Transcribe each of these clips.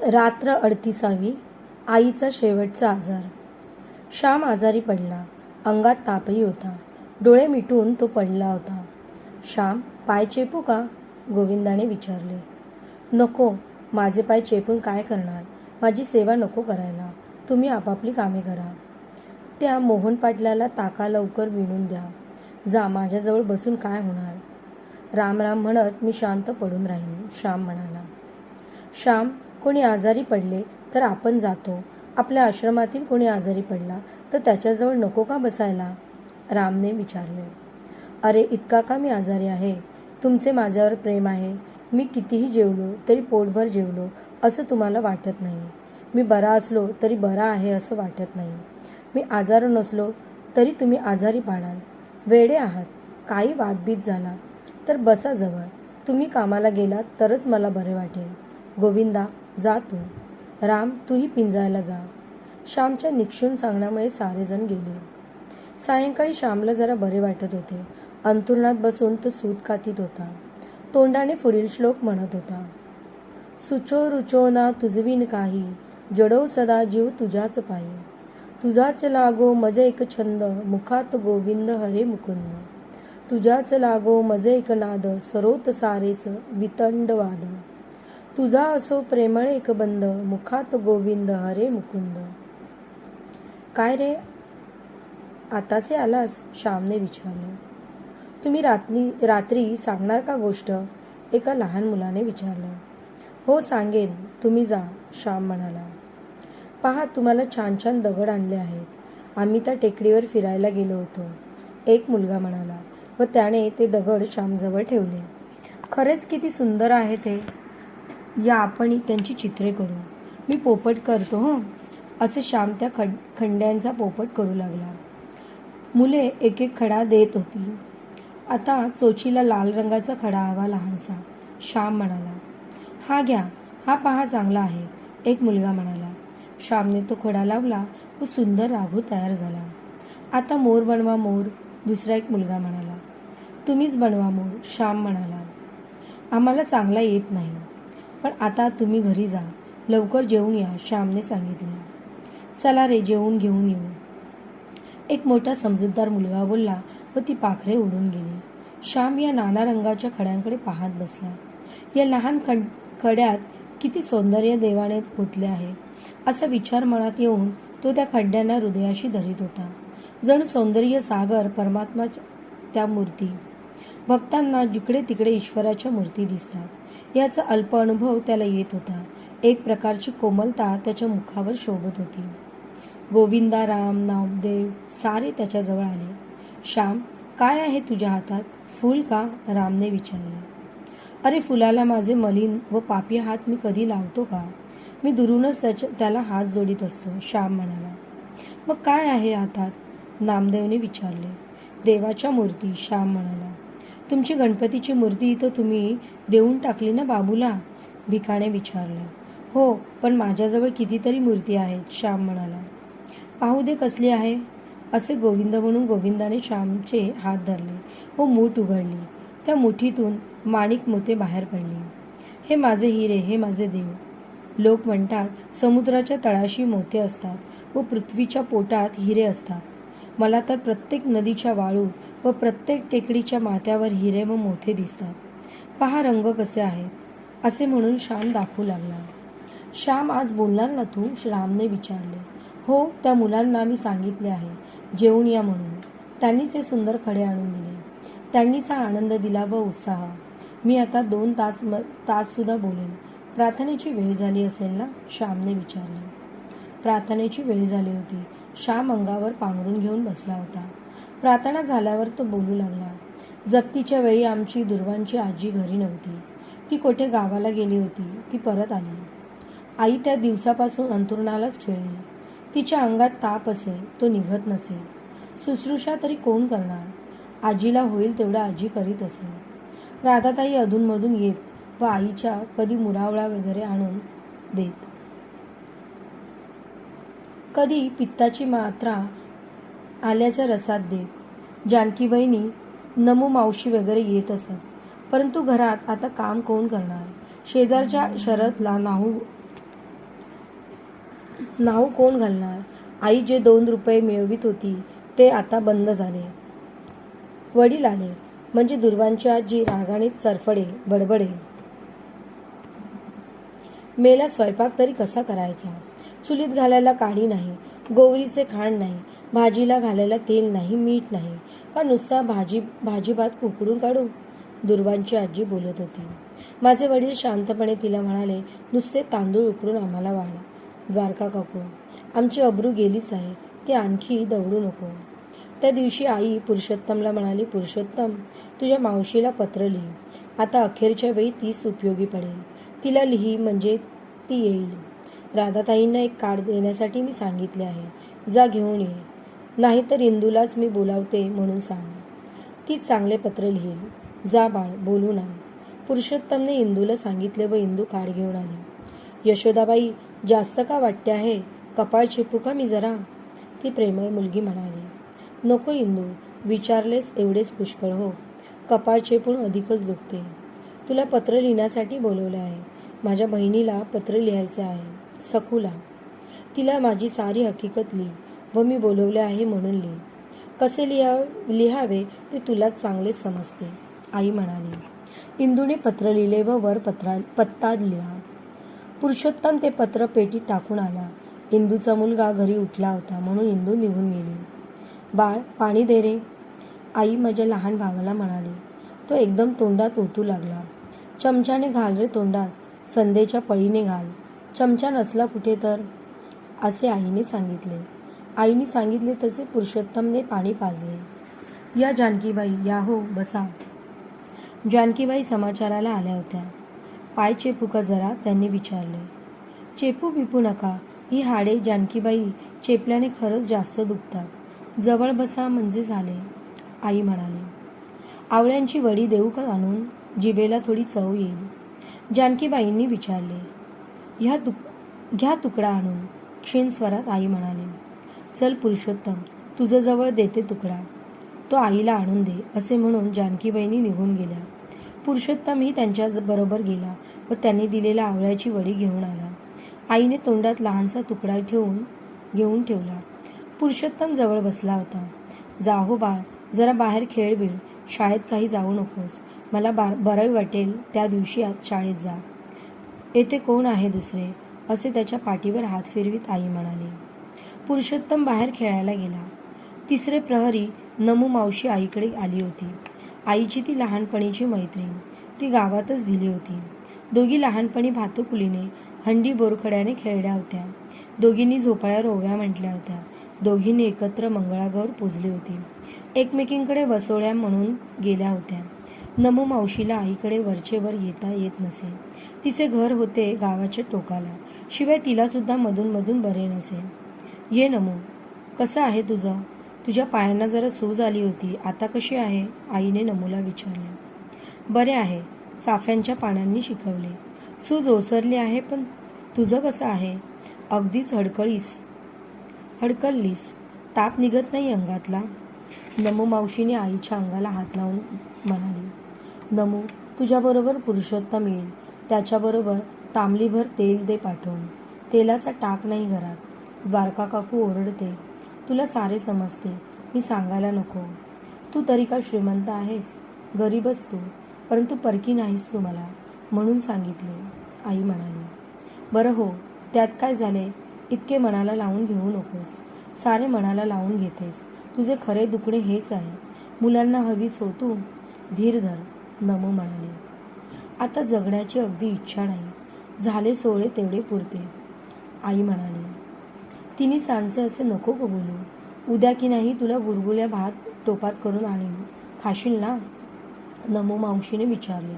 रात्र अडतीसावी आईचा शेवटचा आजार. श्याम आजारी पडला. अंगात तापही होता. डोळे मिटून तो पडला होता. श्याम पाय चेपू का? गोविंदाने विचारले. नको. माझे पाय चेपून काय करणार? माझी सेवा नको करायला. तुम्ही आपापली कामे करा. त्या मोहन पाटलाला ताका लवकर विणून द्या. जा माझ्याजवळ बसून काय होणार? राम राम म्हणत मी शांत पडून राहीन श्याम म्हणाला. श्याम कोणी आजारी पडले तर आपण जातो. आपल्या आश्रमातील कोणी आजारी पडला तर त्याच्याजवळ नको का बसायला? रामने विचारले. अरे इतका का मी आजारी आहे? तुमचे माझ्यावर प्रेम आहे. मी कितीही जेवलो तरी पोटभर जेवलो असं तुम्हाला वाटत नाही. मी बरा असलो तरी बरा आहे असं वाटत नाही. मी आजार नसलो तरी तुम्ही आजारी पाडाल. वेडे आहात. काही वादबीत झाला तर बसा जवळ. तुम्ही कामाला गेलात तरच मला बरे वाटेल. गोविंदा जा तू. राम तूही पिंजायला जा. श्यामच्या निक्षून सांगण्यामुळे सारेजण गेले. सायंकाळी श्यामला जरा बरे वाटत होते. अंतुरणात बसून तो सूत कातीत होता. तोंडाने पुढील श्लोक म्हणत होता. सुचो रुचो ना तुझवीन काही. जडो सदा जीव तुझ्याच पायी. तुझाच लागो मज एक छंद. मुखात गोविंद हरे मुकुंद. तुझ्याच लागो मज एक नाद. सरोत सारेच वितंडवाद तुझा असो प्रेमळ एक बंद मुखात गोविंद हरे मुकुंद. काय रे? आतासे आलास श्यामने विचारले. तुम्ही रात्री रात्री सांगणार का गोष्ट? एका लहान मुलाने विचारलं. हो सांगेन तुम्ही जा श्याम म्हणाला. पहा तुम्हाला छान छान दगड आणले आहेत. आम्ही त्या टेकडीवर फिरायला गेलो होतो. एक मुलगा म्हणाला व त्याने ते दगड श्यामजवळ ठेवले. खरेच किती सुंदर आहे ते. या आपण त्यांची चित्रे करू. मी पोपट करतो हो. असे श्याम त्या खड खंड्यांचा पोपट करू लागला. मुले एक एक खडा देत होती. आता चोचीला लाल रंगाचा खडा हवा लहानसा. श्याम म्हणाला हा घ्या हा पहा चांगला आहे एक मुलगा म्हणाला. श्यामने तो खडा लावला व सुंदर राघू तयार झाला. आता मोर बनवा मोर दुसरा एक मुलगा म्हणाला. तुम्हीच बनवा मोर श्याम म्हणाला. आम्हाला चांगला येत नाही. पण आता तुम्ही घरी जा. लवकर जेवून या श्यामने सांगितले. चला रे जेवून घेऊन येऊ. एक मोठा समजूतदार मुलगा बोलला व ती पाखरे उडून गेली. श्याम या नाना रंगाच्या खड्यांकडे पाहत बसला. या लहान खड खड्यात किती सौंदर्य देवाने ओतले आहे असा विचार मनात येऊन तो त्या खड्ड्यांना हृदयाशी धरीत होता. जणू सौंदर्य सागर परमात्मा त्या मूर्ती भक्तांना जिकडे तिकडे ईश्वराच्या मूर्ती दिसतात. याचा अल्प अनुभव त्याला येत होता. एक प्रकारची कोमलता त्याच्या मुखावर शोभत होती. गोविंदा राम नामदेव सारे त्याच्याजवळ आले. श्याम काय आहे तुझ्या हातात? फूल का? रामने विचारले. अरे फुलाला माझे मलिन व पापी हात मी कधी लावतो का? मी दुरूनच त्याच्या त्याला हात जोडीत असतो श्याम म्हणाला. मग काय आहे हातात? नामदेवने विचारले. देवाच्या मूर्ती श्याम म्हणाला. तुमची गणपतीची मूर्ती तर तुम्ही देऊन टाकली ना बाबूला? भिकाने विचारलं. हो पण माझ्याजवळ कितीतरी मूर्ती आहेत श्याम म्हणाला. पाहू दे कसली आहे. असे गोविंद म्हणून गोविंदाने श्यामचे हात धरले व मूठ उघडली. त्या मुठीतून माणिक मोते बाहेर पडले. हे माझे हिरे हे माझे देव. लोक म्हणतात समुद्राच्या तळाशी मोते असतात व पृथ्वीच्या पोटात हिरे असतात. मला तर प्रत्येक नदीच्या वाळूत व प्रत्येक टेकडीच्या माथ्यावर हिरे व मोठे दिसतात. पहा रंग कसे आहेत. असे म्हणून श्याम दाखवू लागला. श्याम आज बोलणार ना तू? श्यामने विचारले. हो त्या मुलांना मी सांगितले आहे. जेवून या म्हणून. त्यांनीच हे सुंदर खडे आणून दिले. त्यांनीच हा आनंद दिला व उत्साह. मी आता दोन तास म ताससुद्धा बोलेन. प्रार्थनेची वेळ झाली असेल ना? श्यामने विचारले. प्रार्थनेची वेळ झाली होती. श्याम अंगावर पांघरून घेऊन बसला होता. प्रार्थना झाल्यावर तो बोलू लागला जप्तीच्या वेळी आमची दुर्वांची आजी घरी नव्हती. ती कोठे गावाला गेली होती ती परत आली. आई त्या दिवसापासून अंतुरणालाच खेळली. तिच्या अंगात ताप असे तो निघत नसे. शुश्रूषा तरी कोण करणार? आजीला होईल तेवढं आजी करीत असे. राधाताई अधूनमधून येत व आईच्या कधी मुरावळा वगैरे आणून देत. कधी पित्ताची मात्रा आल्याच्या रसात देत जानकी बहिणी नमू मावशी वगैरे येत असत. परंतु घरात आता काम कोण करणार? शेजारच्या शरदला नाहू नाव कोण घालणार? आई जे दोन रुपये मिळवित होती ते आता बंद झाले. वडील आले. म्हणजे दुर्वांची आजी रागाने सरफडे बडबडे. मेला स्वयंपाक तरी कसा करायचा? चुलीत घालायला काडी नाही गोवरीचे खाण नाही भाजीला घालायला तेल नाही मीठ नाही. का नुसता भाजी भाजी भात उकडून काढू? दुर्वांची आजी बोलत होती. माझे वडील शांतपणे तिला म्हणाले नुसते तांदूळ उकडून आम्हाला वाढा द्वारका काकू. आमची अब्रू गेलीच आहे ती आणखी दौडू नको. त्या दिवशी आई पुरुषोत्तमला म्हणाली पुरुषोत्तम तुझ्या मावशीला पत्र लिही. आता अखेरच्या वेळी तीच उपयोगी पडेल. तिला लिही म्हणजे ती येईल. राधाताईंना एक कार्ड देण्यासाठी मी सांगितले आहे. जा घेऊन ये. नाहीतर इंदूलाच मी बोलावते म्हणून सांग. ती चांगले पत्र लिहील जा बाळ बोलून आण पुरुषोत्तमने इंदूला सांगितले व इंदू कार्ड घेऊन आली. यशोदाबाई जास्त का वाटते आहे? कपाळ चिपू का मी जरा? ती प्रेमळ मुलगी म्हणाली. नको इंदू विचारलेस एवढेच पुष्कळ हो. कपाळ चेपून अधिकच दुखते. तुला पत्र लिहिण्यासाठी बोलवले आहे. माझ्या बहिणीला पत्र लिहायचे आहे. सकूला तिला माझी सारी हकीकत लिही. व मी बोलवले आहे म्हणून लिही. कसे लिहा लिहावे ते तुला चांगलेच समजते आई म्हणाली. इंदूने पत्र लिहिले व वर पत्रा पत्ता लिहा. पुरुषोत्तम ते पत्र पेटीत टाकून आला. इंदूचा मुलगा घरी उठला होता म्हणून इंदू निघून गेली. बाळ पाणी दे रे. आई माझ्या लहान भावाला म्हणाली. तो एकदम तोंडात ओतू लागला. चमच्याने घाल रे तोंडात संदेच्या पळीने घाल. चमचा नसला कुठे तर असे आईने सांगितले. आईने सांगितले तसे पुरुषोत्तमने पाणी पाजले. या जानकीबाई या हो बसा. जानकीबाई समाचाराला आल्या होत्या. पाय चेपू का जरा त्यांनी विचारले. चेपू बिपू नका ही हाडे जानकीबाई चेपल्याने खरंच जास्त दुखतात. जवळ बसा म्हणजे झाले. आई म्हणाली आवळ्यांची वडी देऊ का आणून? जिभेला थोडी चव येईल. जानकीबाईंनी विचारले ह्या तुक घ्या तुकडा आणून. क्षीण स्वरात आई म्हणाली चल पुरुषोत्तम तुझं जवळ देते तुकडा. तो आईला आणून दे असे म्हणून जानकीबाईंनी निघून गेल्या. पुरुषोत्तमही त्यांच्या बरोबर गेला व त्यांनी दिलेल्या आवळ्याची वडी घेऊन आला. आईने तोंडात लहानसा तुकडा ठेवून घेऊन ठेवला. पुरुषोत्तम जवळ बसला होता. जा हो बाळ जरा बाहेर खेळ बिळ. शाळेत काही जाऊ नकोस. मला बार बरं वाटेल त्या दिवशी आज शाळेत जा. येथे कोण आहे दुसरे? असे त्याच्या पाठीवर हात फिरवीत आई म्हणाली. पुरुषोत्तम बाहेर खेळायला गेला. तिसरे प्रहरी नमू मावशी आईकडे आली होती. आईची ती लहानपणीची मैत्रीण. ती गावातच दिली होती. दोघी लहानपणी भातुकुलीने हंडी बोरखड्याने खेळल्या होत्या. दोघींनी झोपाळ्या ओव्या म्हटल्या होत्या. दोघींनी एकत्र मंगळागौर पुजली होती. एकमेकींकडे वसोळ्या म्हणून गेल्या होत्या. नमू मावशीला आईकडे वरचेवर येता येत नसे. तिचे घर होते गावाच्या टोकाला. शिवाय तिला सुद्धा मधून मधून बरे नसे. ये नमो. कसं आहे तुझं? तुझ्या पायांना जरा सूज आली होती. आता कशी आहे? आईने नमूला विचारले. बरे आहे. चाफ्यांच्या पानांनी शिकवले. सूज ओसरली आहे पण तुझं कसं आहे? अगदीच हडकळीस. हडकळलीस. ताप निघत नाही अंगातला. नमू मावशीने आईच्या अंगाला हात लावून म्हणाली नमू तुझ्याबरोबर पुरुषोत्तम येईल. त्याच्याबरोबर तांबलीभर तेल दे पाठवून. तेलाचा टाक नाही घरात. द्वारका काकू ओरडते. तुला सारे समजते. मी सांगायला नको. तू तरी का श्रीमंत आहेस? गरीबच तू. परंतु परकी नाहीस तू मला म्हणून सांगितले. आई म्हणाली. बरं हो त्यात काय झाले? इतके मनाला लावून घेऊ नकोस. सारे मनाला लावून घेतेस. तुझे खरे दुखणे हेच आहे. मुलांना हवीस हो तू. धीर धर नमो म्हणाले. आता जगण्याची अगदी इच्छा नाही. झाले सोळे तेवढे पुरते. आई म्हणाली. तिने सांचे असे नको गं बोलू. उद्या की नाही तुला गुरगुल्या भात टोपात करून आणीन. खाशील ना? नमो मावशीने विचारले.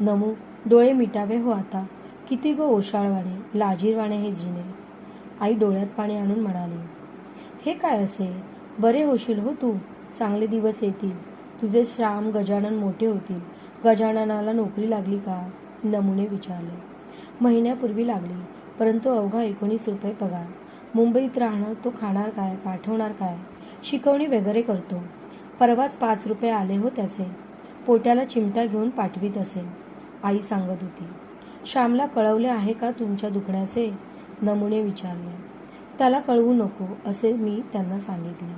नमू डोळे मिटावे हो आता. किती गो ओशाळवाणे लाजीरवाणे हे जिने. आई डोळ्यात पाणी आणून म्हणाली. हे काय असे? बरे होशील हो तू. चांगले दिवस येतील. तुझे श्राम गजानन मोठे होतील. गजाननाला नोकरी लागली का? नमुने विचारले. महिन्यापूर्वी लागली परंतु अवघा एकोणीस रुपये पगार. मुंबईत राहणं तो खाणार काय पाठवणार काय शिकवणी वगैरे करतो. परवाच पाच रुपये आले हो त्याचे. पोट्याला चिमटा घेऊन पाठवीत असेल आई सांगत होती श्यामला कळवले आहे का तुमच्या दुखण्याचे? नमुने विचारले. त्याला कळवू नको असे मी त्यांना सांगितले.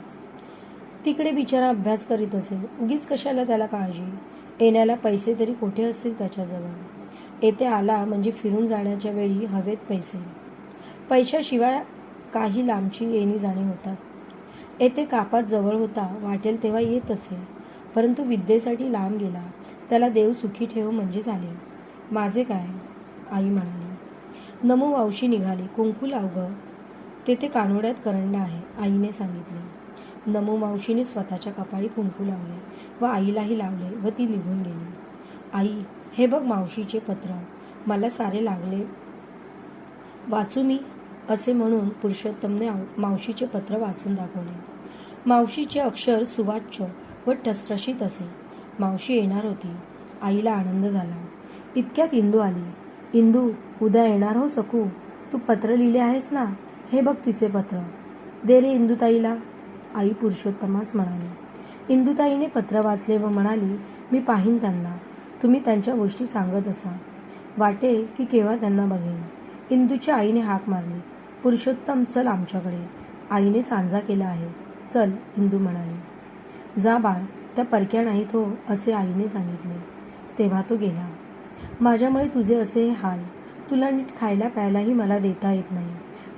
तिकडे बिचारा अभ्यास करीत असेल उगीच कशाला त्याला काळजी? येण्याला पैसे तरी कुठे असतील त्याच्याजवळ? येथे आला म्हणजे फिरून जाण्याच्या वेळी हवेत पैसे. पैशाशिवाय काही लांबची येणी जाणी होतात. येथे कापात जवळ होता वाटेल तेव्हा येत असे परंतु विद्येसाठी लांब गेला. त्याला देव सुखी ठेव म्हणजे झाले माझे काय? आई म्हणाली. नमो वावशी निघाली. कुंकू लावगं तेथे कानोड्यात करंड आहे आईने सांगितले. नमो मावशीने स्वतःच्या कपाळी कुंकू लावले व आईलाही लावले व ती निघून गेली. आई हे बघ मावशीचे पत्र. मला सारे लागले. वाचू मी? असे म्हणून पुरुषोत्तमने आव- मावशीचे पत्र वाचून दाखवले. मावशीचे अक्षर सुवाच्य व ठसरशीत असे. मावशी येणार होती. आईला आनंद झाला. इतक्यात इंदू आली. इंदू उद्या येणार हो सकू तू पत्र लिहिले आहेस ना? हे बघ तिचे पत्र. दे रे इंदुताईला. आई पुरुषोत्तमास म्हणाली. इंदुताईने पत्र वाचले व म्हणाली मी पाहीन त्यांना. तुम्ही त्यांच्या गोष्टी सांगत असा. वाटे की केव्हा त्यांना बघेन. इंदूच्या आईने हाक मारली. पुरुषोत्तम चल आमच्याकडे. आईने सांजा केला आहे. चल इंदू म्हणाली. जा बाळ त्या परक्या नाहीत हो असे आईने सांगितले. तेव्हा तो गेला. माझ्यामुळे तुझे असे हे हाल. तुला नीट खायला प्यायलाही मला देता येत नाही.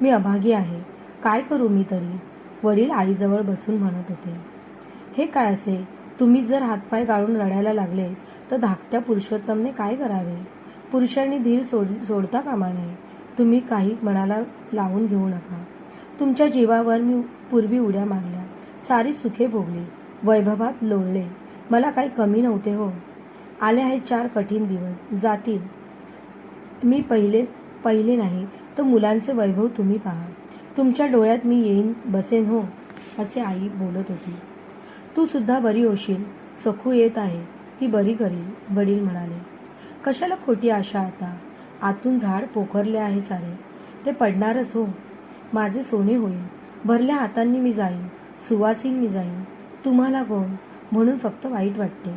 मी अभागी आहे. काय करू मी तरी? वडील आईजवळ बसून म्हणत होते. हे काय असे? तुम्ही जर हातपाय गाळून रडायला लागले तर धाकट्या पुरुषोत्तमने काय करावे? पुरुषांनी धीर सोड सोडता कामा नये. तुम्ही काही मनाला लावून घेऊ नका. तुमच्या जीवावर मी पूर्वी उड्या मारल्या. सारी सुखे भोगली. वैभवात लोळले. मला काही कमी नव्हते हो. आले आहेत चार कठीण दिवस. जातील. मी पहिले पहिले नाही तर मुलांचे वैभव तुम्ही पहा. तुमच्या डोळ्यात मी येईन बसेन हो असे आई बोलत होती. तू सुद्धा बरी होशील. सखू येत आहे. ती बरी करील वडील म्हणाले. कशाला खोटी आशा आता? आतून झाड पोखरले आहे सारे. ते पडणारच हो. माझे सोने होईल. भरल्या हातांनी मी जाईन. सुवासीन मी जाईन. तुम्हाला कोण? म्हणून फक्त वाईट वाटते.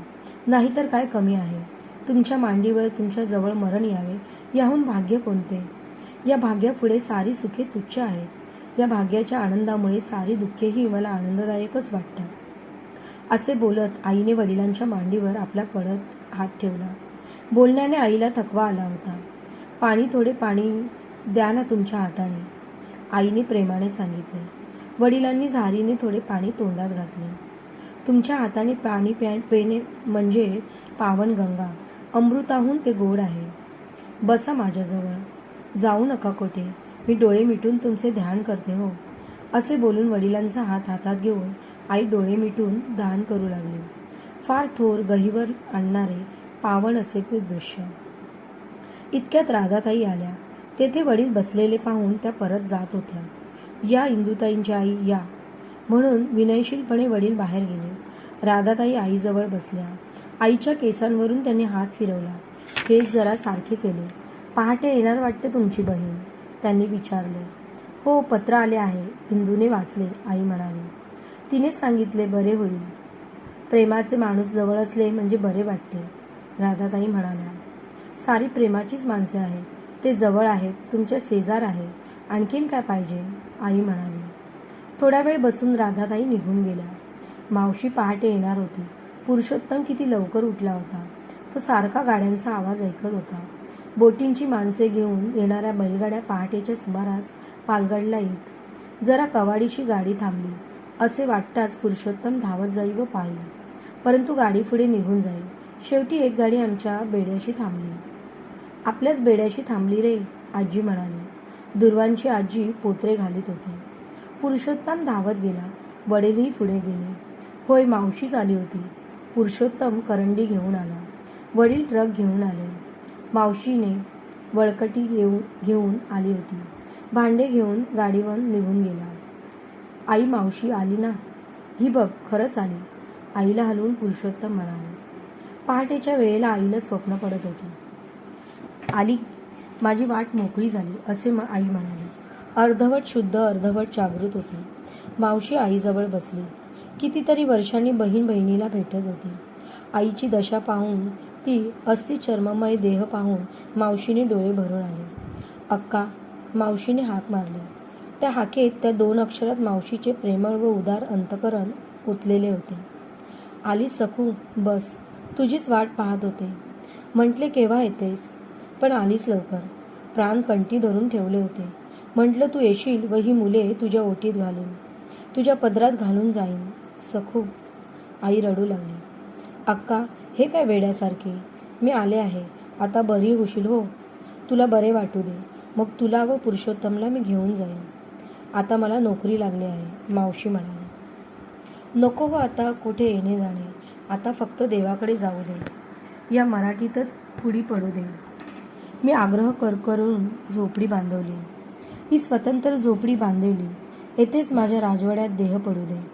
नाहीतर काय कमी आहे? तुमच्या मांडीवर तुमच्या जवळ मरण यावे. याहून भाग्य कोणते? या भाग्यापुढे सारी सुखे तुच्छ आहेत. या भाग्याच्या आनंदामुळे सारी दुःखेही मला आनंददायकच वाटतात. असे बोलत आईने वडिलांच्या मांडीवर आपला कडक हात ठेवला. बोलण्याने आईला थकवा आला होता. पाणी थोडे पाणी द्या ना तुमच्या हाताने. आईने प्रेमाने सांगितले. वडिलांनी झारीने थोडे पाणी तोंडात घातले. तुमच्या हाताने पाणी प्या पेणे म्हणजे पावन गंगा. अमृताहून ते गोड आहे. बसा माझ्याजवळ. जाऊ नका कोठे. मी डोळे मिटून तुमचे ध्यान करते हो. असे बोलून वडिलांचा हात हातात घेऊन आई डोळे मिटून दान करू लागली. फार थोर गहीवर आणणारे पावन असे ते दृश्य. इतक्यात राधाताई आल्या. तेथे वडील बसलेले पाहून त्या परत जात होत्या. या इंदुताईंची आई या. म्हणून विनयशीलपणे वडील बाहेर गेले. राधाताई आईजवळ बसल्या. आईच्या केसांवरून त्यांनी हात फिरवला. केस जरा सारखे केले. पहाटे येणार वाटते तुमची बहीण? त्यांनी विचारले. हो पत्र आले आहे. इंदूने वाचले. आई म्हणाली. तिनेच सांगितले बरे होईल. प्रेमाचे माणूस जवळ असले म्हणजे बरे वाटते. राधाताई म्हणाल्या. सारी प्रेमाचीच माणसे आहेत. ते जवळ आहेत तुमच्या शेजार आहेत. आणखीन काय पाहिजे? आई म्हणाली. थोडा वेळ बसून राधाताई निघून गेल्या. मावशी पहाटे येणार होती. पुरुषोत्तम किती लवकर उठला होता. तो सारखा गाड्यांचा आवाज ऐकत होता. बोटींची माणसे घेऊन येणाऱ्या बैलगाड्या पहाटेच्या सुमारास पालगडला येत. जरा कवाडीची गाडी थांबली. असे वाटताच पुरुषोत्तम धावत जाई व पाहिली. परंतु गाडी पुढे निघून जाईल शेवटी एक गाडी आमच्या बेड्याशी थांबली. आपल्याच बेड्याशी थांबली रे आजी म्हणाली. दुर्वांची आजी पोत्रे घालीत होती. पुरुषोत्तम धावत गेला. वडीलही पुढे गेले. होय मावशीच आली होती. पुरुषोत्तम करंडी घेऊन आला. वडील ट्रक घेऊन आले. मावशीने वळकटी घेऊन घेऊन आली होती. भांडे घेऊन गाडीवर निघून गेला. आई मावशी आली ना? ही बघ खरंच आली. आईला हलवून पुरुषोत्तम म्हणाले. पहाटेच्या वेळेला आईला स्वप्न पडत होती. आली माझी वाट मोकळी झाली असे म आई म्हणाली. अर्धवट शुद्ध अर्धवट जागृत होती. मावशी आईजवळ बसली. कितीतरी वर्षांनी बहीण बहिणीला भेटत होती. आईची दशा पाहून ती अस्थिचर्ममय देह पाहून मावशीने डोळे भरून आले. अक्का मावशीने हाक मारली. त्या हाकेत त्या दोन अक्षरात मावशीचे प्रेमळ व उदार अंतकरण ओतलेले होते. आली सखू बस. तुझीच वाट पाहत होते. म्हटले केव्हा येतेस? पण आलीस लवकर. प्राण कंटी धरून ठेवले होते. म्हटलं तू येशील व ही मुले तुझ्या ओटीत घालून तुझ्या पदरात घालून जाईन. सखू आई रडू लागली. अक्का हे काय वेड्यासारखे? मी आले आहे. आता बरी होशील हो. तुला बरे वाटू दे. मग तुला व पुरुषोत्तमला मी घेऊन जाईन. आता मला नोकरी लागली आहे मावशी म्हणाली. नको हो आता कुठे येणे जाणे. आता फक्त देवाकडे जाऊ दे. या मराठीतच पुढी पडू दे. मी आग्रह कर करून झोपडी बांधवली. ही स्वतंत्र झोपडी बांधवली. येथेच माझ्या राजवाड्यात देह पडू दे.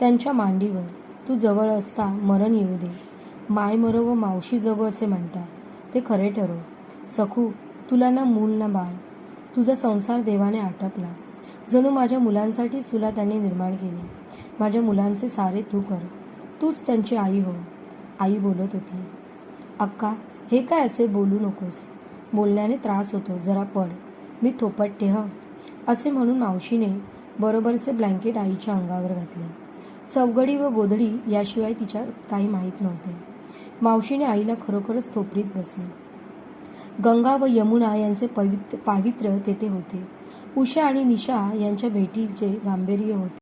त्यांच्या मांडीवर तू जवळ असता मरण येऊ दे. माय मरो व मावशी जगो असे म्हणतात. ते खरे ठरो. सखू तुला ना मूल ना बाळ. तुझा संसार देवाने आटपला. जणू माझ्या मुलांसाठीच तुला त्यांनी निर्माण केले. माझ्या मुलांचे सारे तू कर. तूच त्यांची आई हो. आई बोलत होती अक्का हे काय असे बोलू नकोस? बोलण्याने त्रास होतो जरा पड. मी थोपटते ह. असे म्हणून मावशीने बरोबरचे ब्लँकेट आईच्या अंगावर घातले. चौगडी व गोधडी याशिवाय तिच्या काही माहीत नव्हते. मावशीने आईला खरोखरच थोपडीत बसले. गंगा व यमुना यांचे पवित्र पावित्र्य तेथे होते. उषा आणि निशा यांच्या भेटीचे गांभीर्य होते.